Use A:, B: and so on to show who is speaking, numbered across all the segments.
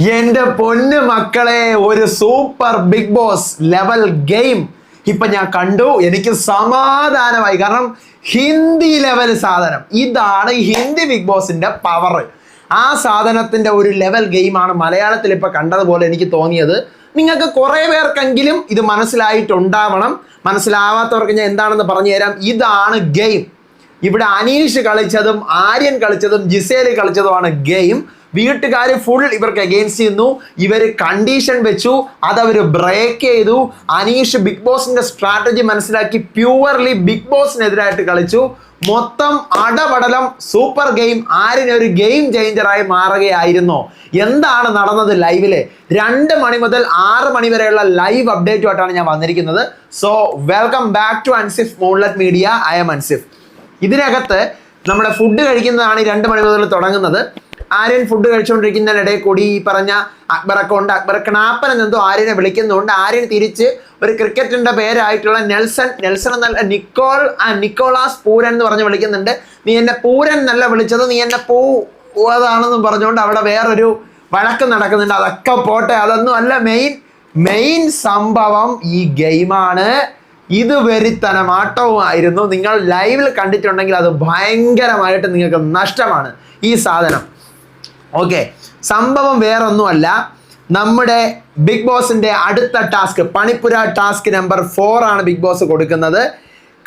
A: എന്റെ പൊന്ന് മക്കളെ ഒരു super big boss level game. ഇപ്പൊ ഞാൻ കണ്ടു എനിക്ക് സമാധാനമായി. കാരണം ഹിന്ദി ലെവൽ സാധനം. ഇതാണ് ഹിന്ദി ബിഗ് ബോസിന്റെ പവർ ആ സാധനത്തിന്റെ ഒരു ലെവൽ ഗെയിമാണ് മലയാളത്തിൽ ഇപ്പൊ കണ്ടതുപോലെ എനിക്ക് തോന്നിയത്. നിങ്ങൾക്ക് കുറേ പേർക്കെങ്കിലും ഇത് മനസ്സിലായിട്ടുണ്ടാവണം. മനസ്സിലാവാത്തവർക്ക് ഞാൻ എന്താണെന്ന് പറഞ്ഞു തരാം. ഇതാണ് ഗെയിം. ഇവിടെ അനീഷ് കളിച്ചതും ആര്യൻ കളിച്ചതും ജിസേൽ കളിച്ചതുമാണ് ഗെയിം. വീട്ടുകാർ ഫുൾ ഇവർക്ക് അഗെയിൻസ്റ്റ് ചെയ്യുന്നു. ഇവർ കണ്ടീഷൻ വെച്ചു. അത് അതവർ ബ്രേക്ക് ചെയ്തു. അനീഷ് ബിഗ് ബോസിന്റെ സ്ട്രാറ്റജി മനസ്സിലാക്കി പ്യുവർലി ബിഗ് ബോസിനെതിരായിട്ട് കളിച്ചു. മൊത്തം അടപടലം സൂപ്പർ ഗെയിം ആരിനെ ഒരു ഗെയിം ചേഞ്ചറായി മാറുകയായിരുന്നു. എന്താണ് നടന്നത് ലൈവിൽ രണ്ട് മണി മുതൽ ആറ് മണി വരെയുള്ള ലൈവ് അപ്ഡേറ്റുമായിട്ടാണ് ഞാൻ വന്നിരിക്കുന്നത്. So welcome back to Ansif മോൺലെറ്റ് media I M Ansif ഇതിനകത്ത് നമ്മുടെ ഫുഡ് കഴിക്കുന്നതാണ് ഈ രണ്ട് മണി മുതൽ തുടങ്ങുന്നത്. ആര്യൻ ഫുഡ് കഴിച്ചുകൊണ്ടിരിക്കുന്നതിനിടയിൽ കൂടി ഈ പറഞ്ഞ അക്ബറൊക്കെ ഉണ്ട്. അക്ബർ കണാപ്പൻ എന്നെന്തോ ആര്യനെ വിളിക്കുന്നുണ്ട്. ആര്യൻ തിരിച്ച് ഒരു ക്രിക്കറ്റിന്റെ പേരായിട്ടുള്ള നെൽസൺ നെൽസൺ എന്നല്ല നിക്കോൾ ആ നിക്കോളാസ് പൂരൻ എന്ന് പറഞ്ഞ് വിളിക്കുന്നുണ്ട്. നീ എന്നെ പൂരൻ എന്നല്ല വിളിച്ചത് നീ എന്നെ പൂ അതാണെന്ന് പറഞ്ഞുകൊണ്ട് അവിടെ വേറൊരു വഴക്ക് നടക്കുന്നുണ്ട്. അതൊക്കെ പോട്ടെ അതൊന്നും അല്ല. മെയിൻ മെയിൻ സംഭവം ഈ ഗെയിമാണ് ഇത് വെറിത്തനമാട്ടവുമായിരുന്നു നിങ്ങൾ ലൈവിൽ കണ്ടിട്ടുണ്ടെങ്കിൽ അത് ഭയങ്കരമായിട്ട് നിങ്ങൾക്ക് നഷ്ടമാണ് ഈ സാധനം. ഓക്കെ സംഭവം വേറൊന്നുമല്ല. നമ്മുടെ ബിഗ് ബോസിന്റെ അടുത്ത ടാസ്ക് പണിപ്പുര ടാസ്ക് നമ്പർ ഫോർ ആണ് ബിഗ് ബോസ് കൊടുക്കുന്നത്.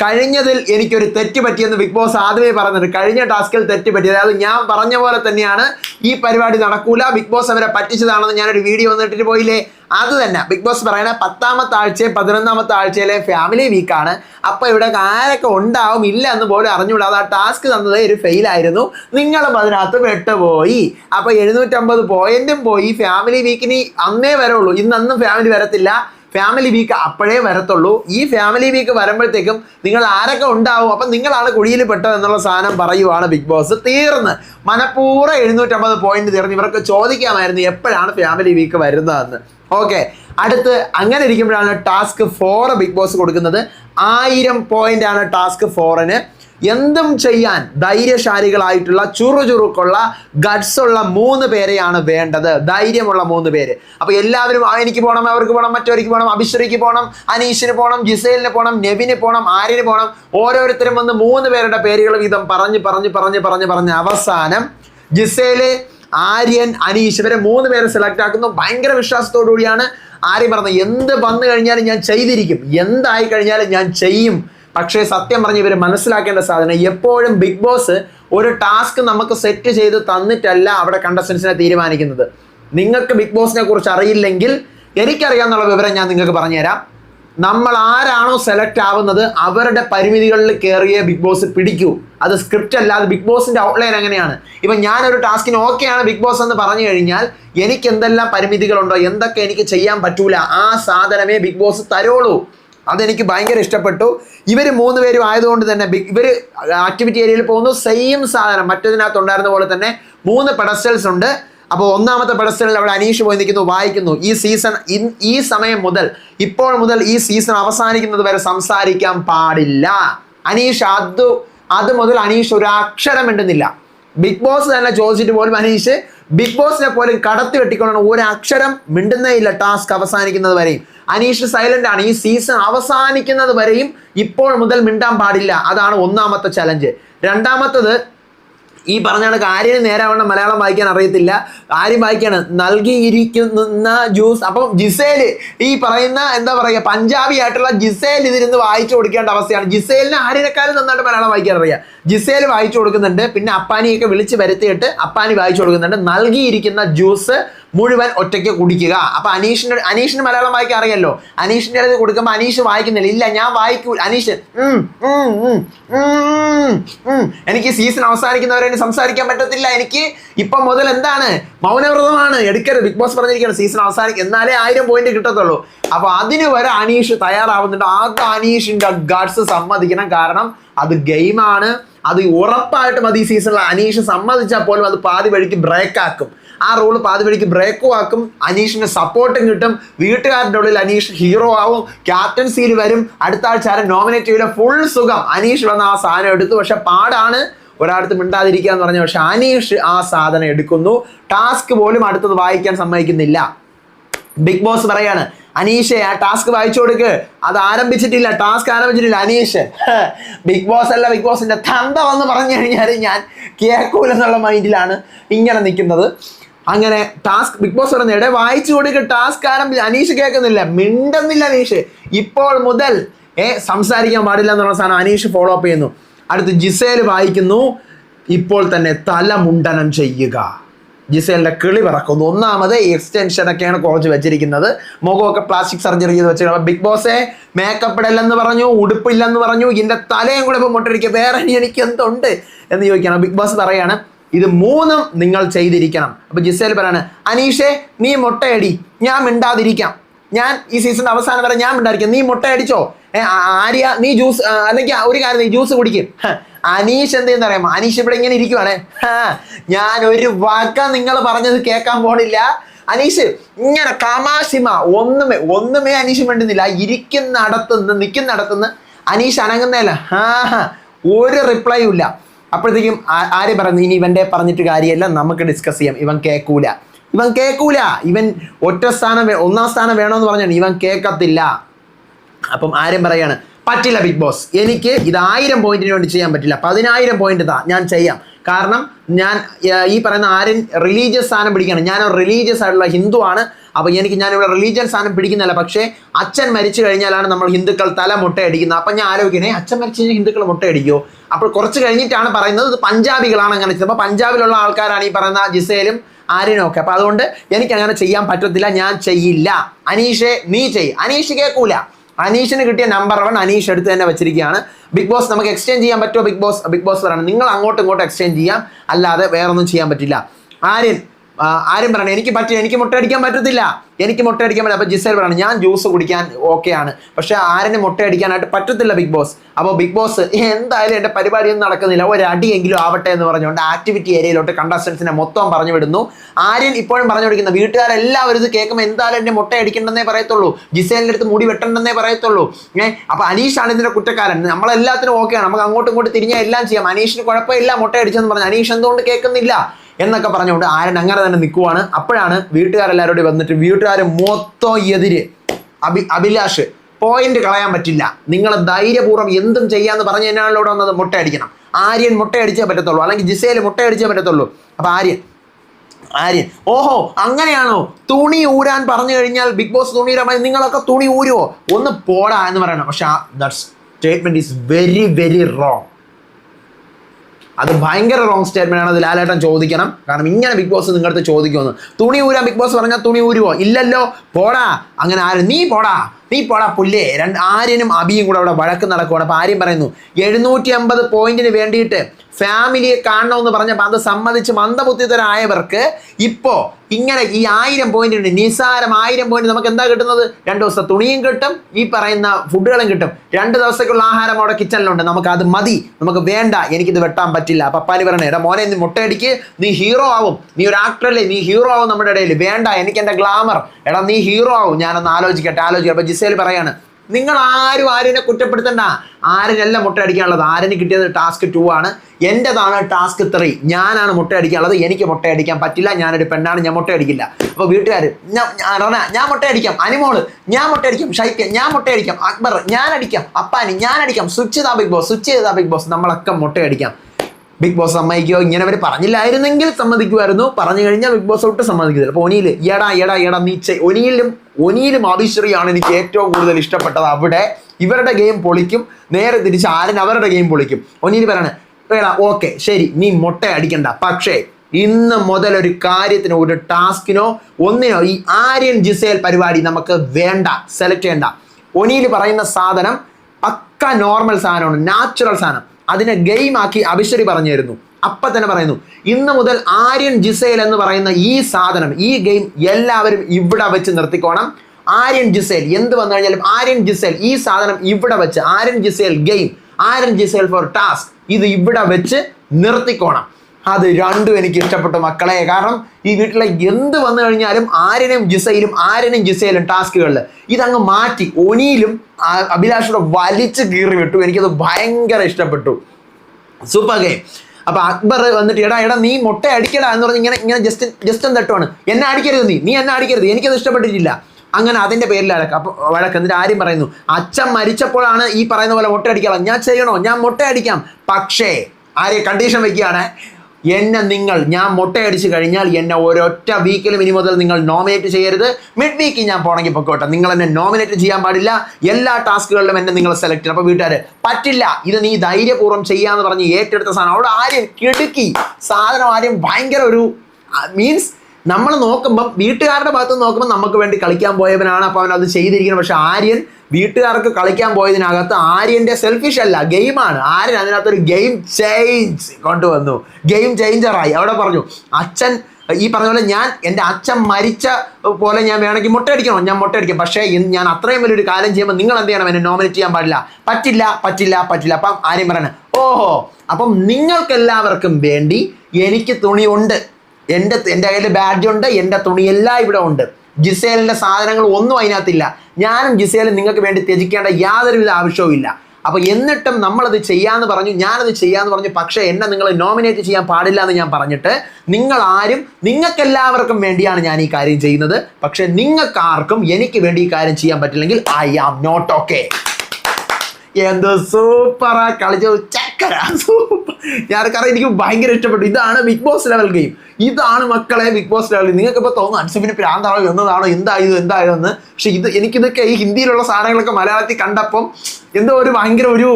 A: കഴിഞ്ഞതിൽ എനിക്കൊരു തെറ്റ് പറ്റിയെന്ന് ബിഗ് ബോസ് ആദ്യമേ പറഞ്ഞത്. കഴിഞ്ഞ ടാസ്കിൽ തെറ്റ് പറ്റിയത് അതായത് ഞാൻ പറഞ്ഞ പോലെ തന്നെയാണ് ഈ പരിപാടി നടക്കൂല. ബിഗ് ബോസ് അവരെ പറ്റിച്ചതാണെന്ന് ഞാനൊരു വീഡിയോ വന്നിട്ട് പോയില്ലേ? അത് തന്നെ. ബിഗ് ബോസ് പറയണ പത്താമത്തെ ആഴ്ചയും പതിനൊന്നാമത്തെ ആഴ്ചയിലെ ഫാമിലി വീക്കാണ് അപ്പൊ ഇവിടെ ആരൊക്കെ ഉണ്ടാവും ഇല്ല എന്ന് പോലും അറിഞ്ഞുകൂടാ. അത് ആ ടാസ്ക് തന്നത് ഒരു ഫെയിൽ ആയിരുന്നു. നിങ്ങളും അതിനകത്ത് പെട്ടുപോയി അപ്പൊ എഴുന്നൂറ്റമ്പത് പോയിന്റും പോയി. ഫാമിലി വീക്കിന് അന്നേ വരെ ഉള്ളൂ. ഇന്നും ഫാമിലി വരത്തില്ല. ഫാമിലി വീക്ക് അപ്പോഴേ വരത്തുള്ളൂ. ഈ ഫാമിലി വീക്ക് വരുമ്പോഴത്തേക്കും നിങ്ങൾ ആരൊക്കെ ഉണ്ടാവും? അപ്പം നിങ്ങളാണ് കുഴിയിൽ പെട്ടത് എന്നുള്ള സാധനം പറയുവാണ് ബിഗ് ബോസ് തീർന്ന്. മനഃപൂർവം എഴുന്നൂറ്റമ്പത് പോയിന്റ് തീർന്ന്. ഇവർക്ക് ചോദിക്കാമായിരുന്നു എപ്പോഴാണ് ഫാമിലി വീക്ക് വരുന്നതെന്ന്. ഓക്കെ അടുത്ത് അങ്ങനെ ഇരിക്കുമ്പോഴാണ് ടാസ്ക് ഫോർ ബിഗ് ബോസ് കൊടുക്കുന്നത്. ആയിരം പോയിന്റ് ആണ് ടാസ്ക് ഫോറിന് എന്തും ചെയ്യാൻ ധൈര്യശാലികളായിട്ടുള്ള ചുറുചുറുക്കുള്ള ഗഡ്സ് ഉള്ള മൂന്ന് പേരെയാണ് വേണ്ടത്. ധൈര്യമുള്ള മൂന്ന് പേര്. അപ്പൊ എല്ലാവരും എനിക്ക് പോകണം അവർക്ക് പോകണം മറ്റവർക്ക് പോകണം അഭിശ്രീക്ക് പോകണം അനീഷിന് പോകണം ജിസേലിന് പോകണം നെവിന് പോകണം ആര്യന് പോകണം ഓരോരുത്തരും വന്ന് മൂന്ന് പേരുടെ പേരുകൾ വീതം പറഞ്ഞ് പറഞ്ഞ് പറഞ്ഞ് പറഞ്ഞ് പറഞ്ഞ് അവസാനം ജിസേൽ ആര്യൻ അനീഷ് ഇവരെ മൂന്ന് പേരെ സെലക്ട് ആക്കുന്നു. ഭയങ്കര വിശ്വാസത്തോടു കൂടിയാണ് ആര്യൻ പറഞ്ഞത്. എന്ത് വന്നു കഴിഞ്ഞാലും ഞാൻ ചെയ്തിരിക്കും. എന്തായി കഴിഞ്ഞാലും ഞാൻ ചെയ്യും. പക്ഷേ സത്യം പറഞ്ഞ് ഇവർ മനസ്സിലാക്കേണ്ട സാധനം എപ്പോഴും ബിഗ് ബോസ് ഒരു ടാസ്ക് നമുക്ക് സെറ്റ് ചെയ്ത് തന്നിട്ടല്ല അവിടെ കണ്ടസ്റ്റൻസിനെ തീരുമാനിക്കുന്നത്. നിങ്ങൾക്ക് ബിഗ് ബോസിനെ കുറിച്ച് അറിയില്ലെങ്കിൽ എനിക്കറിയാമെന്നുള്ള വിവരം ഞാൻ നിങ്ങൾക്ക് പറഞ്ഞുതരാം. നമ്മൾ ആരാണോ സെലക്ട് ആവുന്നത് അവരുടെ പരിമിതികളിൽ കയറിയ ബിഗ് ബോസ് പിടിക്കൂ. അത് സ്ക്രിപ്റ്റ് അല്ലാതെ ബിഗ് ബോസിന്റെ ഔട്ട്ലൈൻ എങ്ങനെയാണ് ഇപ്പൊ ഞാനൊരു ടാസ്കിന് ഓക്കെയാണ് ബിഗ് ബോസ് എന്ന് പറഞ്ഞു കഴിഞ്ഞാൽ എനിക്ക് എന്തെല്ലാം പരിമിതികളുണ്ടോ എന്തൊക്കെ എനിക്ക് ചെയ്യാൻ പറ്റൂല ആ സാധനമേ ബിഗ് ബോസ് തരുള്ളൂ. അതെനിക്ക് ഭയങ്കര ഇഷ്ടപ്പെട്ടു. ഇവർ മൂന്ന് പേരും ആയതുകൊണ്ട് തന്നെ ഇവർ ആക്ടിവിറ്റി ഏരിയയിൽ പോകുന്നു. സെയിം സാധനം മറ്റതിനകത്ത് ഉണ്ടായിരുന്ന പോലെ തന്നെ മൂന്ന് പെഡസ്റ്റൽസ് ഉണ്ട്. അപ്പോൾ ഒന്നാമത്തെ പെഡസ്റ്റലിൽ അവിടെ അനീഷ് പോയി നിൽക്കുന്നു വായിക്കുന്നു. ഈ സീസൺ ഈ സമയം മുതൽ ഇപ്പോൾ മുതൽ ഈ സീസൺ അവസാനിക്കുന്നത് വരെ സംസാരിക്കാൻ പാടില്ല. അനീഷ് അത് അത് മുതൽ അനീഷ് ഒരു അക്ഷരം മിണ്ടുന്നില്ല ബിഗ് ബോസ് തന്നെ ചോദിച്ചിട്ട് പോലും അനീഷ് ബിഗ് ബോസിനെ പോലും കടത്തി വെട്ടിക്കൊണ്ടാണ് ഒരു അക്ഷരം മിണ്ടുന്നേ ഇല്ല ടാസ്ക് അവസാനിക്കുന്നത് വരെയും. അനീഷ് സൈലന്റ് ആണ്. ഈ സീസൺ അവസാനിക്കുന്നത് വരെയും ഇപ്പോൾ മുതൽ മിണ്ടാൻ പാടില്ല. അതാണ് ഒന്നാമത്തെ ചലഞ്ച് രണ്ടാമത്തത് ഈ പറഞ്ഞ കണക്ക് ആര്യന് നേരാവണ്ണം മലയാളം വായിക്കാൻ അറിയത്തില്ല. ആര്യം വായിക്കാണ്. നൽകിയിരിക്കുന്ന ജ്യൂസ് അപ്പം ജിസേൽ ഈ പറയുന്ന എന്താ പറയുക പഞ്ചാബി ആയിട്ടുള്ള ജിസേൽ ഇതിരുന്ന് വായിച്ചു കൊടുക്കേണ്ട അവസ്ഥയാണ്. ജിസേലിന് ആര്യനെക്കാളും നന്നായിട്ട് മലയാളം വായിക്കാൻ അറിയാം. ജിസേൽ വായിച്ചു കൊടുക്കുന്നുണ്ട്. പിന്നെ അപ്പാനിയൊക്കെ വിളിച്ച് വരുത്തിയിട്ട് അപ്പാനി വായിച്ചു കൊടുക്കുന്നുണ്ട്. നൽകിയിരിക്കുന്ന ജ്യൂസ് മുഴുവൻ ഒറ്റയ്ക്ക് കുടിക്കുക. അപ്പോൾ അനീഷിന്റെ അനീഷിന് മലയാളം വായിക്കാൻ അറിയാമല്ലോ അനീഷിന്റെ അടുത്ത് കൊടുക്കുമ്പോൾ അനീഷ് വായിക്കുന്നില്ല. ഇല്ല ഞാൻ വായിക്കൂ. അനീഷ്. എനിക്ക് സീസൺ അവസാനിക്കുന്നവരെ സംസാരിക്കാൻ പറ്റത്തില്ല. എനിക്ക് ഇപ്പം മുതൽ എന്താണ്? മൗനവ്രതമാണ്. എടുക്കരുത്. ബിഗ് ബോസ് പറഞ്ഞിരിക്കണം സീസൺ അവസാനിക്കും എന്നാലേ ആയിരം പോയിന്റ് കിട്ടത്തുള്ളൂ. അപ്പോൾ അതിന് വരെ അനീഷ് തയ്യാറാവുന്നുണ്ട്. അത് അനീഷിന്റെ ഗാഡ്സ് സമ്മതിക്കണം. കാരണം അത് ഗെയിമാണ് അത് ഉറപ്പായിട്ടും അത് ഈ സീസണിൽ അനീഷ് സമ്മതിച്ചാൽ പോലും അത് പാതി വഴിക്ക് ബ്രേക്ക് ആക്കും. ആ റോൾ പാതി വഴിക്ക് ബ്രേക്കും ആക്കും. അനീഷിന് സപ്പോർട്ടും കിട്ടും. വീട്ടുകാരുടെ ഉള്ളിൽ അനീഷ് ഹീറോ ആവും. ക്യാപ്റ്റൻസിയിൽ വരും. അടുത്ത ആഴ്ച ആരും നോമിനേറ്റ് ചെയ്യില്ല ഫുൾ സുഖം. അനീഷ് വന്ന ആ സാധനം എടുത്തു. പക്ഷെ പാടാണ്. ഒരാടുത്ത് മിണ്ടാതിരിക്കുക എന്ന് പറഞ്ഞു പക്ഷെ അനീഷ് ആ സാധനം എടുക്കുന്നു. ടാസ്ക് പോലും അടുത്തത് വായിക്കാൻ സമ്മതിക്കുന്നില്ല. ബിഗ് ബോസ് പറയാണ് അനീഷെ ആ ടാസ്ക് വായിച്ചു കൊടുക്ക്. അത് ആരംഭിച്ചിട്ടില്ല. ടാസ്ക് ആരംഭിച്ചിട്ടില്ല. അനീഷ്. ബിഗ് ബോസ് അല്ല ബിഗ് ബോസിന്റെ തന്ത വന്ന് പറഞ്ഞു കഴിഞ്ഞാൽ ഞാൻ കേൾക്കൂലെന്നുള്ള മൈൻഡിലാണ് ഇങ്ങനെ നിൽക്കുന്നത്. അങ്ങനെ ടാസ്ക് ബിഗ് ബോസ് പറഞ്ഞ ഇടെ വായിച്ചു കൊടുക്കുക ടാസ്ക് ആരംഭിച്ച് അനീഷ് കേൾക്കുന്നില്ല. മിണ്ടുന്നില്ല അനീഷ്. ഇപ്പോൾ മുതൽ ഏ സംസാരിക്കാൻ പാടില്ല എന്നുള്ള സാധനം അനീഷ് ഫോളോ അപ്പ് ചെയ്യുന്നു. അടുത്ത് ജിസേൽ വായിക്കുന്നു. ഇപ്പോൾ തന്നെ തല മുണ്ടനം ചെയ്യുക. ജിസേലിന്റെ കിളി പറക്കുന്നു. ഒന്നാമത് എക്സ്റ്റൻഷൻ ഒക്കെയാണ് കുറച്ച് വെച്ചിരിക്കുന്നത്. മുഖമൊക്കെ പ്ലാസ്റ്റിക് സർജറി ചെയ്ത് വെച്ചിട്ട് ബിഗ് ബോസെ മേക്കപ്പ് ഇടല്ലെന്ന് പറഞ്ഞു ഉടുപ്പില്ലെന്ന് പറഞ്ഞു ഇതിന്റെ തലയും കൂടെ ഇപ്പൊ മുട്ടടിക്കുക. വേറെ ഇനി എനിക്ക് എന്തുണ്ട് എന്ന് ചോദിക്കണം ബിഗ് ബോസ് പറയാണ് ഇത് മൂന്നും നിങ്ങൾ ചെയ്തിരിക്കണം. അപ്പൊ ജിസേൽ പറയാണ് അനീഷേ നീ മുട്ടയടി. ഞാൻ മിണ്ടാതിരിക്കാം. ഞാൻ ഈ സീസൺ അവസാനം വരെ ഞാൻ മിണ്ടായിരിക്കാം നീ മുട്ട അടിച്ചോ ഏ, ആ- ആര്യ നീ ജ്യൂസ് അല്ലെങ്കിൽ ഒരു കാര്യം നീ ജ്യൂസ് കുടിക്കും. അനീഷ് എന്തെന്ന് അറിയാമോ? അനീഷ് ഇവിടെ ഇങ്ങനെ ഇരിക്കുവാണ്. ഞാൻ ഒരു വാക്ക നിങ്ങൾ പറഞ്ഞത് കേൾക്കാൻ പോണില്ല. അനീഷ് ഇങ്ങനെ കമാശിമ ഒന്നുമേ ഒന്നുമേ അനീഷ് മിണ്ടുന്നില്ല. ഇരിക്കുന്നിടത്തുനിന്ന് നിൽക്കുന്നിടത്തുനിന്ന് അനീഷ് അനങ്ങുന്നതല്ല ഒരു റിപ്ലൈയും ഇല്ല. അപ്പോഴത്തേക്കും ആര് പറഞ്ഞു ഇനി ഇവന്റെ പറഞ്ഞിട്ട് കാര്യമല്ല. നമുക്ക് ഡിസ്കസ് ചെയ്യാം. ഇവൻ കേൾക്കൂല. ഇവൻ കേൾക്കൂല. ഇവൻ ഒറ്റ സ്ഥാനം ഒന്നാം സ്ഥാനം വേണമെന്ന് പറഞ്ഞാണ് ഇവൻ കേൾക്കത്തില്ല. അപ്പം ആരും പറയാണ് പറ്റില്ല ബിഗ് ബോസ് എനിക്ക് ഇത് ആയിരം പോയിന്റിന് വേണ്ടി ചെയ്യാൻ പറ്റില്ല. പതിനായിരം പോയിന്റ് താ. ഞാൻ ചെയ്യാം. കാരണം ഞാൻ ഈ പറയുന്ന ആര്യൻ റിലീജിയസ് സ്ഥാനം പിടിക്കുകയാണ്. ഞാൻ റിലീജിയസ് ആയിട്ടുള്ള ഹിന്ദു ആണ് അപ്പോൾ എനിക്ക് ഞാനിവിടെ റിലീജിയൻ സ്ഥാനം പിടിക്കുന്നില്ല പക്ഷേ അച്ഛൻ മരിച്ചു കഴിഞ്ഞാലാണ് നമ്മൾ ഹിന്ദുക്കൾ തല മുട്ടയടിക്കുന്നത്. അപ്പം ഞാൻ ആലോചിക്കണേ അച്ഛൻ മരിച്ചു കഴിഞ്ഞാൽ ഹിന്ദുക്കൾ മുട്ടയടിക്കുമോ അപ്പോൾ കുറച്ച് കഴിഞ്ഞിട്ടാണ് പറയുന്നത് ഇത് പഞ്ചാബികളാണ് അങ്ങനെ ചെയ്തത് പഞ്ചാബിലുള്ള ആൾക്കാരാണ് ഈ പറയുന്ന ജിസയിലും ആരിനും ഒക്കെ. അപ്പോൾ അതുകൊണ്ട് എനിക്ക് അങ്ങനെ ചെയ്യാൻ പറ്റത്തില്ല ഞാൻ ചെയ്യില്ല. അനീഷെ നീ ചെയ് അനീഷ് കേൾക്കൂല. അനീഷിന് കിട്ടിയ നമ്പർ വൺ അനീഷ് എടുത്ത് തന്നെ വെച്ചിരിക്കുകയാണ്. ബിഗ് ബോസ് നമുക്ക് എക്സ്ചേഞ്ച് ചെയ്യാൻ പറ്റുമോ? ബിഗ് ബോസ് ബിഗ് ബോസ് പറയണം നിങ്ങൾ അങ്ങോട്ടും ഇങ്ങോട്ടും എക്സ്ചേഞ്ച് ചെയ്യാം. അല്ലാതെ വേറൊന്നും ചെയ്യാൻ പറ്റില്ല. ആര്യൻ ആ, ആര്യൻ പറയണം എനിക്ക് പറ്റില്ല എനിക്ക് മുട്ടയടിക്കാൻ പറ്റത്തില്ല. എനിക്ക് മുട്ടയടിക്കാൻ പറ്റില്ല അപ്പോൾ ജിസേൽ പറയണം ഞാൻ ജ്യൂസ് കുടിക്കാൻ ഓക്കെയാണ്. പക്ഷേ ആര്യന് മുട്ടയടിക്കാനായിട്ട് പറ്റത്തില്ല ബിഗ് ബോസ്? അപ്പോൾ ബിഗ് ബോസ് എന്തായാലും എന്റെ പരിപാടിയൊന്നും നടക്കുന്നില്ല. ഒരു അടിയെങ്കിലും ആവട്ടെ എന്ന് പറഞ്ഞുകൊണ്ട് ആക്ടിവിറ്റി ഏരിയയിലോട്ട് കണ്ടസ്റ്റൻസിനെ മൊത്തം പറഞ്ഞു വിടുന്നു. ആര്യൻ ഇപ്പോഴും പറഞ്ഞു കൊടുക്കുന്ന വീട്ടുകാരെല്ലാവരും ഇത് കേൾക്കുമ്പോൾ എന്തായാലും എന്റെ മുട്ട അടിക്കണ്ടെന്നേ പറയത്തുള്ളൂ. ജിസേലിന്റെ അടുത്ത് മുടി വെട്ടണ്ടെന്നേ പറയത്തുള്ളൂ. ഏഹ് അപ്പോൾ അനീഷാണ് ഇതിന്റെ കുറ്റക്കാരൻ. നമ്മളെല്ലാത്തിനും ഓക്കെയാണ്. നമുക്ക് അങ്ങോട്ടും ഇങ്ങോട്ട് തിരിഞ്ഞാൽ എല്ലാം ചെയ്യാം. അനീഷിന് കുഴപ്പമില്ല മുട്ട അടിച്ചെന്ന് പറഞ്ഞു. അനീഷ് എന്തുകൊണ്ട് കേൾക്കുന്നില്ല? എന്നൊക്കെ പറഞ്ഞുകൊണ്ട് ആരൻ അങ്ങനെ തന്നെ നിൽക്കുവാണ് അപ്പോഴാണ് വീട്ടുകാരെല്ലാവരോടും വന്നിട്ട് വീട്ടുകാർ മൊത്തം എതിര്. അഭി അഭിലാഷ് പോയിന്റ് കളയാൻ പറ്റില്ല. നിങ്ങൾ ധൈര്യപൂർവം എന്തും ചെയ്യാന്ന് പറഞ്ഞു കഴിഞ്ഞാൽ ഇവിടെ വന്നത്. മുട്ടയടിക്കണം ആര്യൻ മുട്ടയടിച്ചേ പറ്റത്തുള്ളൂ. അല്ലെങ്കിൽ ജിസേൽ മുട്ടയടിച്ചേ പറ്റത്തുള്ളൂ. അപ്പം ആര്യൻ ആര്യൻ ഓഹോ അങ്ങനെയാണോ? തുണി ഊരാൻ പറഞ്ഞു കഴിഞ്ഞാൽ ബിഗ് ബോസ് തുണി ഊരാൻ നിങ്ങളൊക്കെ തുണി ഊരുവോ? ഒന്ന് പോടാ എന്ന് പറയണം. പക്ഷെ that statement is very very wrong അത് ഭയങ്കര റോങ് സ്റ്റേറ്റ്മെന്റ് ആണ്. അത് ലാലേട്ടൻ ചോദിക്കണം. കാരണം ഇങ്ങനെ ബിഗ് ബോസ് നിങ്ങളുടെ അടുത്ത് ചോദിക്കുമെന്ന്. തുണി ഊരാ ബിഗ് ബോസ് പറഞ്ഞാൽ തുണി ഊരുവോ? ഇല്ലല്ലോ. പോടാ. അങ്ങനെ ആരും? നീ പോടാ. നീ പോടാ പുല്ലേ. രണ്ട് ആര്യനും അബിയും കൂടെ അവിടെ വഴക്ക് നടക്കുവാണ്. അപ്പോൾ ആര്യം പറയുന്നു എഴുന്നൂറ്റി അമ്പത് പോയിന്റിന് വേണ്ടിയിട്ട് ഫാമിലിയെ കാണണമെന്ന് പറഞ്ഞപ്പോൾ അത് സമ്മതിച്ച് മന്ദബുദ്ധിതരായവർക്ക് ഇപ്പോൾ ഇങ്ങനെ ഈ ആയിരം പോയിന്റ് ഉണ്ട് നിസാരം ആയിരം പോയിന്റ് നമുക്ക് എന്താ കിട്ടുന്നത്? രണ്ട് ദിവസത്തെ തുണിയും കിട്ടും ഈ പറയുന്ന ഫുഡുകളും കിട്ടും. രണ്ട് ദിവസത്തേക്കുള്ള ആഹാരം അവിടെ കിച്ചണിലുണ്ട് നമുക്ക് അത് മതി. നമുക്ക് വേണ്ട. എനിക്കിത് വെട്ടാൻ പറ്റില്ല. പപ്പാനി പറയണേ എടാ മോനെ നീ മുട്ടയടിക്ക്. നീ ഹീറോ ആവും. നീ ഒരു ആക്ടറല്ലേ നീ ഹീറോ ആവും നമ്മുടെ ഇടയിൽ. വേണ്ട. എനിക്ക് എന്റെ ഗ്ലാമർ എടാ നീ ഹീറോ ആവും. ഞാനൊന്ന് ആലോചിക്കട്ടെ. ആലോചിക്കട്ടെ. ജിസേൽ പറയാണ് നിങ്ങൾ ആരും ആരിനെ കുറ്റപ്പെടുത്തണ്ട. ആരിനല്ല മുട്ടയടിക്കാനുള്ളത്? ആരിന് കിട്ടിയത് ടാസ്ക് ടു ആണ്. എന്റെതാണ് ടാസ്ക് ത്രീ? ഞാനാണ് മുട്ടയടിക്കാനുള്ളത്. എനിക്ക് മുട്ടയടിക്കാൻ പറ്റില്ല. ഞാനൊരു പെണ്ണാണ്. ഞാൻ മുട്ടയടിക്കില്ല. അപ്പോൾ വീട്ടുകാർ ഞാൻ ഞാൻ മുട്ടയടിക്കാം. അനിമോൾ ഞാൻ മുട്ടയടിക്കാം. ഷൈക്ക ഞാൻ മുട്ടയടിക്കാം. അക്ബർ ഞാൻ അടിക്കാം അപ്പാനി ഞാൻ അടിക്കാം സ്വിച്ച് ചെയ്താ ബിഗ് ബോസ് സ്വിച്ച് ചെയ്താ ബിഗ് ബോസ് നമ്മളൊക്കെ മുട്ടയടിക്കാം. Big boss സമ്മതിക്കോ? ഇങ്ങനെ അവർ പറഞ്ഞില്ലായിരുന്നെങ്കിൽ സമ്മതിക്കുമായിരുന്നു. പറഞ്ഞു കഴിഞ്ഞാൽ ബിഗ് ബോസ് ഔട്ട് സമ്മതിക്കുന്നില്ല അപ്പോൾ ഒനിയിൽ എടാ എടാ എടാ നീച്ച ഒനിയിലും ഒനിയിലും ആദിശ്രീയാണ് എനിക്ക് ഏറ്റവും കൂടുതൽ ഇഷ്ടപ്പെട്ടത് അവിടെ. ഇവരുടെ ഗെയിം പൊളിക്കും. നേരെ തിരിച്ച് ആരൻ അവരുടെ ഗെയിം പൊളിക്കും. ഒനിയിൽ പറയണേ എടാ ഓക്കെ ശരി നീ മുട്ട അടിക്കണ്ട. പക്ഷേ ഇന്ന് മുതൽ ഒരു കാര്യത്തിനോ ഒരു ടാസ്കിനോ ഒന്നിനോ ഈ ആര്യൻ ജിസേൽ പരിപാടി നമുക്ക് വേണ്ട സെലക്ട് ചെയ്യണ്ട. ഒനിയിൽ പറയുന്ന സാധനം പക്ക നോർമൽ സാധനമാണ് നാച്ചുറൽ സാധനം. അതിനെ ഗെയിം ആക്കി അഭിശ്വരി പറഞ്ഞു തരുന്നു അപ്പൊ തന്നെ പറയുന്നു ഇന്ന് മുതൽ ആര്യൻ ജിസേൽ എന്ന് പറയുന്ന ഈ സാധനം ഈ ഗെയിം എല്ലാവരും ഇവിടെ വെച്ച് നിർത്തിക്കോണം. ആര്യൻ ജിസേൽ എന്ത് വന്നു കഴിഞ്ഞാലും ആര്യൻ ജിസേൽ ഈ സാധനം ഇവിടെ വെച്ച് Aryan Gizele game Aryan Gizele four task ഇത് ഇവിടെ വെച്ച് നിർത്തിക്കോണം. അത് രണ്ടും എനിക്ക് ഇഷ്ടപ്പെട്ടു മക്കളെ. കാരണം ഈ വീട്ടിലെ എന്ത് വന്നു കഴിഞ്ഞാലും ആര്യനും ജിസയിലും ആര്യനും ജിസയിലും ടാസ്കുകളിൽ ഇതങ്ങ് മാറ്റി ഒനിയിലും അഭിലാഷോടെ വലിച്ച് കീറി വിട്ടു. എനിക്കത് ഭയങ്കര ഇഷ്ടപ്പെട്ടു. Super game. അപ്പൊ അക്ബർ വന്നിട്ട് എടാ എടാ നീ മുട്ട അടിക്കടാ എന്ന് പറഞ്ഞ് ഇങ്ങനെ ഇങ്ങനെ ജസ്റ്റ് ജസ്റ്റ് ഒന്ന് തട്ടുവാണ്. എന്നെ അടിക്കരുത് നീ നീ എന്നെ അടിക്കരുത് എനിക്കത് ഇഷ്ടപ്പെട്ടിട്ടില്ല. അങ്ങനെ അതിന്റെ പേരിൽ അടക്കം അപ്പൊ വഴക്ക് എന്നിട്ട് ആരും പറയുന്നു. അച്ഛൻ മരിച്ചപ്പോഴാണ് ഈ പറയുന്ന പോലെ മുട്ട അടിക്കാം ഞാൻ ചെയ്യണോ? ഞാൻ മുട്ട അടിക്കാം. പക്ഷേ ആരെ കണ്ടീഷൻ വെക്കുകയാണ്. എന്നെ നിങ്ങൾ ഞാൻ മുട്ടയടിച്ച് കഴിഞ്ഞാൽ എന്നെ ഒരൊറ്റ വീക്കിലും ഇനി മുതൽ നിങ്ങൾ നോമിനേറ്റ് ചെയ്യരുത്. മിഡ് വീക്ക് ഞാൻ പോണെങ്കിൽ പൊക്കോട്ടെ. നിങ്ങൾ എന്നെ നോമിനേറ്റ് ചെയ്യാൻ പാടില്ല. എല്ലാ ടാസ്കുകളിലും എന്നെ നിങ്ങൾ സെലക്ട് ചെയ്യണം. അപ്പോൾ വീട്ടുകാർ പറ്റില്ല. ഇത് നീ ധൈര്യപൂർവം ചെയ്യാന്ന് പറഞ്ഞ് ഏറ്റെടുത്ത സാധനം. അവിടെ ആരും കിടുക്കി. സാധനം ആരും ഭയങ്കര ഒരു മീൻസ് നമ്മൾ നോക്കുമ്പം വീട്ടുകാരുടെ ഭാഗത്ത് നോക്കുമ്പോൾ നമുക്ക് വേണ്ടി കളിക്കാൻ പോയവനാണ്. അപ്പോൾ അവൻ അത് ചെയ്തിരിക്കുന്നത് പക്ഷെ ആര്യൻ വീട്ടുകാർക്ക് കളിക്കാൻ പോയതിനകത്ത് ആര്യന്റെ സെൽഫിഷ് അല്ല ഗെയിമാണ് ആര്യൻ അതിനകത്തൊരു ഗെയിം ചേഞ്ച് കൊണ്ടുവന്നു. ഗെയിം ചേഞ്ചറായി അവിടെ പറഞ്ഞു അച്ഛൻ ഈ പറഞ്ഞ പോലെ ഞാൻ എന്റെ അച്ഛൻ മരിച്ച പോലെ ഞാൻ വേണമെങ്കിൽ മുട്ടയടിക്കണം ഞാൻ മുട്ടയടിക്കും പക്ഷേ ഞാൻ അത്രയും വലിയൊരു കാര്യം ചെയ്യുമ്പോൾ നിങ്ങൾ എന്ത് ചെയ്യണം? എന്നെ നോമിനേറ്റ് ചെയ്യാൻ പാടില്ല. പറ്റില്ല പറ്റില്ല പറ്റില്ല. അപ്പം ആര്യം പറയണേ ഓഹോ അപ്പം നിങ്ങൾക്കെല്ലാവർക്കും വേണ്ടി എനിക്ക് തുണിയുണ്ട്. എന്റെ എന്റെ കയ്യിൽ ബാഡ്ജ് ഉണ്ട് എന്റെ തുണിയെല്ലാം ഇവിടെ ഉണ്ട്. ജിസേലിന്റെ സാധനങ്ങൾ ഒന്നും അതിനകത്തില്ല. ഞാനും ജിസേലും നിങ്ങൾക്ക് വേണ്ടി ത്യജിക്കേണ്ട യാതൊരുവിധ ആവശ്യവും ഇല്ല. അപ്പോൾ എന്നിട്ടും നമ്മളത് ചെയ്യാമെന്ന് പറഞ്ഞു ഞാനത് ചെയ്യാമെന്ന് പറഞ്ഞു പക്ഷേ എന്നെ നിങ്ങൾ നോമിനേറ്റ് ചെയ്യാൻ പാടില്ല എന്ന് ഞാൻ പറഞ്ഞിട്ട് നിങ്ങൾ ആരും നിങ്ങൾക്കെല്ലാവർക്കും വേണ്ടിയാണ് ഞാൻ ഈ കാര്യം ചെയ്യുന്നത്. പക്ഷേ നിങ്ങൾക്കാർക്കും എനിക്ക് വേണ്ടി ഈ കാര്യം ചെയ്യാൻ പറ്റില്ലെങ്കിൽ ഐ ആം നോട്ട് ഓക്കെ എന്ത് സൂപ്പറാ കളിച്ച ഞാനൊക്കെ എനിക്ക് ഭയങ്കര ഇഷ്ടപ്പെട്ടു. ഇതാണ് ബിഗ് ബോസ് ലെവൽ ഗെയിം ഇതാണ് മക്കളെ ബിഗ് ബോസ് ലെവൽ നിങ്ങൾക്ക് ഇപ്പോൾ തോന്നുന്നു അൻസഫിന് പ്രാന്താണോ എന്നതാണോ? എന്തായത്? എന്തായതെന്ന് പക്ഷെ ഇത് എനിക്കിതൊക്കെ ഈ ഹിന്ദിയിലുള്ള സാധനങ്ങളൊക്കെ മലയാളത്തിൽ കണ്ടപ്പം എന്തോ ഒരു ഭയങ്കര ഒരു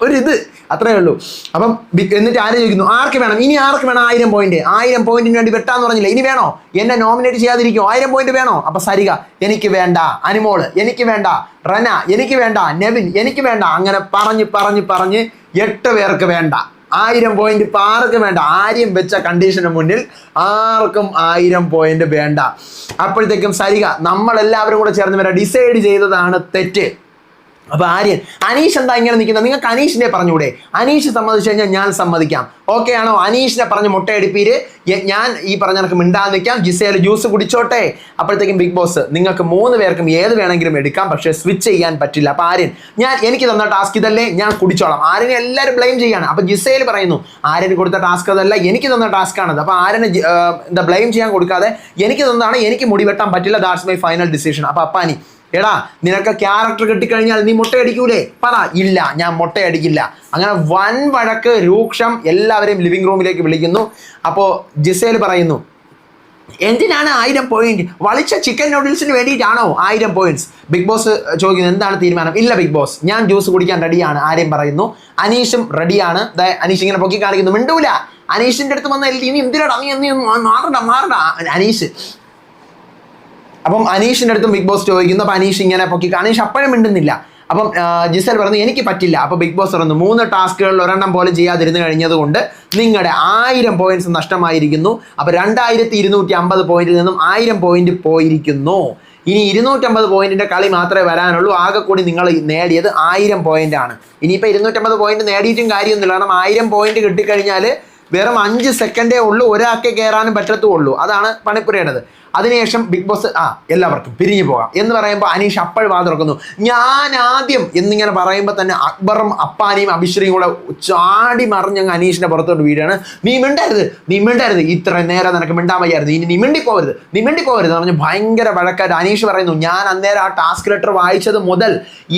A: ഒരു ഇത്. അത്രേ ഉള്ളൂ. അപ്പം എന്നിട്ട് ആര് ചോദിക്കുന്നു? ആർക്ക് വേണം? ഇനി ആർക്ക് വേണം? ആയിരം പോയിന്റ് ആയിരം പോയിന്റിന് വേണ്ടി വെട്ടാന്ന് പറഞ്ഞില്ല? ഇനി വേണോ? എന്നെ നോമിനേറ്റ് ചെയ്യാതിരിക്കും? ആയിരം പോയിന്റ് വേണോ? അപ്പൊ സരിക എനിക്ക് വേണ്ട. അനുമോൾ എനിക്ക് വേണ്ട. റന എനിക്ക് വേണ്ട. നെവിൻ എനിക്ക് വേണ്ട. അങ്ങനെ പറഞ്ഞ് പറഞ്ഞ് പറഞ്ഞ് എട്ട് പേർക്ക് വേണ്ട. ആയിരം പോയിന്റ് ഇപ്പൊ ആർക്കും വേണ്ട? ആര്യം വെച്ച കണ്ടീഷന് മുന്നിൽ ആർക്കും ആയിരം പോയിന്റ് വേണ്ട. അപ്പോഴത്തേക്കും സരിക നമ്മളെല്ലാവരും കൂടെ ചേർന്ന് വരാം ഡിസൈഡ് ചെയ്തതാണ് തെറ്റ്. അപ്പൊ ആര്യൻ അനീഷ് എന്താ ഇങ്ങനെ നിൽക്കുന്നത്? നിങ്ങൾക്ക് അനീഷിനെ പറഞ്ഞൂടെ അനീഷ് സമ്മതിച്ചു കഴിഞ്ഞാൽ ഞാൻ സമ്മതിക്കാം. ഓക്കെ ആണോ? അനീഷിനെ പറഞ്ഞ് മുട്ടയടിപ്പീര് ഞാൻ ഈ പറഞ്ഞ കണക്ക് മിണ്ടാൻ നിൽക്കാം. ജിസേൽ ജ്യൂസ് കുടിച്ചോട്ടെ. അപ്പോഴത്തേക്കും ബിഗ് ബോസ് നിങ്ങൾക്ക് മൂന്ന് പേർക്കും ഏത് വേണമെങ്കിലും എടുക്കാം. പക്ഷേ സ്വിച്ച് ചെയ്യാൻ പറ്റില്ല. അപ്പൊ ആര്യൻ ഞാൻ എനിക്ക് തന്ന ടാസ്ക് ഇതല്ലേ? ഞാൻ കുടിച്ചോളാം. ആര്യനെ എല്ലാവരും ബ്ലെയിം ചെയ്യാണ്. അപ്പൊ ജിസേൽ പറയുന്നു ആര്യന് കൊടുത്ത ടാസ്ക് അതല്ല എനിക്ക് തന്ന ടാസ്ക് ആണത്. അപ്പൊ ആര്യനെ എന്താ ബ്ലെയിം ചെയ്യാൻ കൊടുക്കാതെ എനിക്ക് തന്നതാണ് എനിക്ക് മുടി വെട്ടാൻ പറ്റില്ല. ദാറ്റ്സ് മൈ ഫൈനൽ ഡിസിഷൻ അപ്പൊ അപ്പാനി എടാ നിനക്ക് ക്യാരക്ടർ കിട്ടിക്കഴിഞ്ഞാൽ നീ മുട്ടയടിക്കൂലേ? പറ ഇല്ല ഞാൻ മുട്ടയടിക്കില്ല. അങ്ങനെ വൻ വഴക്ക് രൂക്ഷം എല്ലാവരെയും ലിവിംഗ് റൂമിലേക്ക് വിളിക്കുന്നു. അപ്പോൾ ജിസേൽ പറയുന്നു എന്തിനാണ് ആയിരം പോയിന്റ് വളിച്ച ചിക്കൻ നൂഡിൽസിന് വേണ്ടിയിട്ടാണോ ആയിരം പോയിന്റ്സ് ബിഗ് ബോസ് ചോദിക്കുന്നത് എന്താണ് തീരുമാനം? ഇല്ല ബിഗ് ബോസ് ഞാൻ ജ്യൂസ് കുടിക്കാൻ റെഡിയാണ് ആരെയും പറയുന്നു. അനീഷും റെഡിയാണ് അനീഷ് ഇങ്ങനെ പൊക്കി കാണിക്കുന്നു മിണ്ടൂല. അനീഷിന്റെ അടുത്ത് വന്ന ഇനി എന്തിനാടാ നീ എന്ന് മാറണ്ട മാറണ്ട അനീഷ് അപ്പം അനീഷിന്റെ അടുത്തും ബിഗ് ബോസ് ചോദിക്കുന്നു അപ്പം അനീഷ് ഇങ്ങനെ പൊക്കി അനീഷ് അപ്പോഴും മിണ്ടുന്നില്ല. അപ്പം ജിസൽ പറഞ്ഞു എനിക്ക് പറ്റില്ല. അപ്പോൾ ബിഗ് ബോസ് പറഞ്ഞു മൂന്ന് ടാസ്കുകളിൽ ഒരെണ്ണം പോലും ചെയ്യാതിരുന്നു കഴിഞ്ഞത് കൊണ്ട് നിങ്ങളുടെ ആയിരം പോയിന്റ്സ് നഷ്ടമായിരിക്കുന്നു. അപ്പോൾ രണ്ടായിരത്തി ഇരുന്നൂറ്റി അമ്പത് പോയിന്റിൽ നിന്നും ആയിരം പോയിന്റ് പോയിരിക്കുന്നു. ഇനി ഇരുന്നൂറ്റമ്പത് പോയിന്റിന്റെ കളി മാത്രമേ വരാനുള്ളൂ. ആകെ കൂടി നിങ്ങൾ നേടിയത് ആയിരം പോയിന്റ് ആണ്. ഇനിയിപ്പോൾ ഇരുന്നൂറ്റമ്പത് പോയിന്റ് നേടിയിട്ടും കാര്യമൊന്നുമില്ല. കാരണം ആയിരം പോയിന്റ് കിട്ടിക്കഴിഞ്ഞാൽ വെറും അഞ്ച് സെക്കൻഡേ ഉള്ളൂ. ഒരാൾക്ക് കയറാനും പറ്റത്തുള്ളൂ. അതാണ് പണിപ്പുരയുടേത് അതിനുശേഷം ബിഗ് ബോസ് ആ എല്ലാവർക്കും പിരിഞ്ഞു പോകാം. എന്ന് പറയുമ്പോൾ അനീഷ് അപ്പോൾ വാ തുറക്കുന്നു. ഞാൻ ആദ്യം എന്നിങ്ങനെ പറയുമ്പോൾ തന്നെ അക്ബറും അപ്പാനിയും അഭിശ്രീയും കൂടെ ചാടി മറിഞ്ഞങ്ങ് അനീഷിന്റെ പുറത്തോട്ട് വീടാണ് നീ മിണ്ടരുത് നീ മിണ്ടരുത്. ഇത്ര നേരം നിനക്ക് മിണ്ടാൻ വയ്യായിരുന്നു. ഇനി നീ മിണ്ടി പോകരുത് നീ മിണ്ടി പോകരുത് എന്ന് പറഞ്ഞ് ഭയങ്കര വഴക്കാര് അനീഷ് പറയുന്നു. ഞാൻ അന്നേരം ആ ടാസ്ക് ലെറ്റർ വായിച്ചത് മുതൽ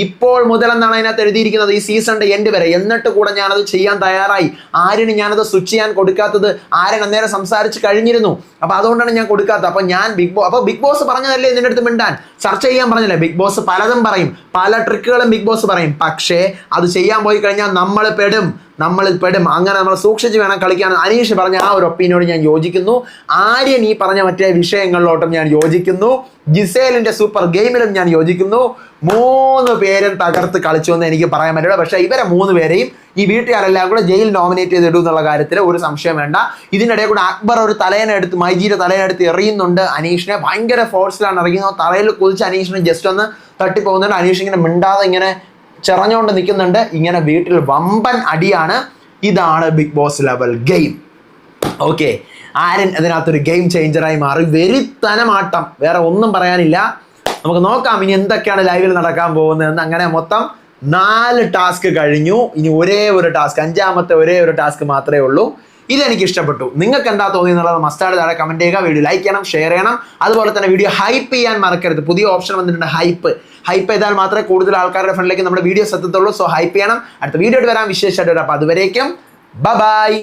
A: ഇപ്പോൾ മുതൽ എന്നാണ് അതിനകത്ത് എഴുതിയിരിക്കുന്നത് ഈ സീസണിന്റെ എൻഡ് വരെ. എന്നിട്ട് കൂടെ ഞാനത് ചെയ്യാൻ തയ്യാറായി. ആരിന് ഞാനത് സ്വിച്ച് ചെയ്യാൻ കൊടുക്കാത്തത്? ആരൻ അന്നേരം സംസാരിച്ച് കഴിഞ്ഞിരുന്നു. അപ്പൊ അതുകൊണ്ടാണ് ഞാൻ കൊടുക്കാത്തത്. അപ്പൊ ഞാൻ ബിഗ് ബോസ് അപ്പൊ ബിഗ് ബോസ് പറഞ്ഞതല്ലേ നിന്റെ അടുത്ത് മിണ്ടാൻ? ചർച്ച ചെയ്യാൻ പറഞ്ഞില്ലേ ബിഗ് ബോസ് പലതും പറയും. പല ട്രിക്കുകളും ബിഗ് ബോസ് പറയും. പക്ഷേ അത് ചെയ്യാൻ പോയി കഴിഞ്ഞാൽ നമ്മൾ പെടും. നമ്മൾ പെടും. അങ്ങനെ നമ്മൾ സൂക്ഷിച്ച് വേണം കളിക്കാൻ അനീഷ് പറഞ്ഞ ആ ഒരു ഒപ്പീനിയോട് ഞാൻ യോജിക്കുന്നു. ആര്യൻ ഈ പറഞ്ഞ മറ്റേ വിഷയങ്ങളിലോട്ടും ഞാൻ യോജിക്കുന്നു. ജിസേലിന്റെ സൂപ്പർ ഗെയിമിലും ഞാൻ യോജിക്കുന്നു. മൂന്ന് പേരും തകർത്ത് കളിച്ചു എന്ന് എനിക്ക് പറയാൻ പറ്റില്ല. പക്ഷേ ഇവരെ മൂന്ന് പേരെയും ഈ വീട്ടുകാരെല്ലാം കൂടെ ജയിൽ നോമിനേറ്റ് ചെയ്തിടും എന്നുള്ള കാര്യത്തിൽ ഒരു സംശയം വേണ്ട. ഇതിനിടെ കൂടെ അക്ബർ ഒരു തലേനെടുത്ത് മൈജിയുടെ തലേനെടുത്ത് എറിയുന്നുണ്ട് അനീഷിനെ. ഭയങ്കര ഫോഴ്സിലാണ് ഇറങ്ങുന്നത് തലയിൽ കുതിച്ച് അനീഷിനെ ജസ്റ്റ് ഒന്ന് തട്ടിപ്പോകുന്നുണ്ട്. അനീഷ് ഇങ്ങനെ മിണ്ടാതെ ഇങ്ങനെ ചെറഞ്ഞുകൊണ്ട് നിൽക്കുന്നുണ്ട്. ഇങ്ങനെ വീട്ടിൽ വമ്പൻ അടിയാണ്. ഇതാണ് big boss level game okay Aryan അതിനകത്തൊരു ഗെയിം ചേഞ്ചറായി മാറി. വെരിത്തനമാട്ടം. വേറെ ഒന്നും പറയാനില്ല. നമുക്ക് നോക്കാം ഇനി എന്തൊക്കെയാണ് ലൈവിൽ നടക്കാൻ പോകുന്നതെന്ന്. അങ്ങനെ മൊത്തം നാല് ടാസ്ക് കഴിഞ്ഞു. ഇനി ഒരേ ഒരു ടാസ്ക് അഞ്ചാമത്തെ ഒരേ ഒരു ടാസ്ക് മാത്രമേ ഉള്ളൂ. ഇതെനിക്ക് ഇഷ്ടപ്പെട്ടു. നിങ്ങൾക്ക് എന്താ തോന്നി എന്നുള്ളത് മസ്റ്റാർഡ് താഴെ കമന്റ് ചെയ്യുക. വീഡിയോ ലൈക്ക് ചെയ്യണം ഷെയർ ചെയ്യണം. അതുപോലെ തന്നെ വീഡിയോ ഹൈപ്പ് ചെയ്യാൻ മറക്കരുത്. പുതിയ ഓപ്ഷൻ വന്നിട്ടുണ്ട് ഹൈപ്പ് ഹൈപ്പ് ചെയ്താൽ മാത്രമേ കൂടുതൽ ആൾക്കാരുടെ ഫ്രണ്ടിലേക്ക് നമ്മുടെ വീഡിയോസ് എത്തത്തുള്ളൂ. സോ ഹൈപ്പ് ചെയ്യണം. അടുത്ത വീഡിയോ വരാം. വിശേഷമായിട്ട് വരാം. അപ്പോൾ അതുവരേക്കും ബൈ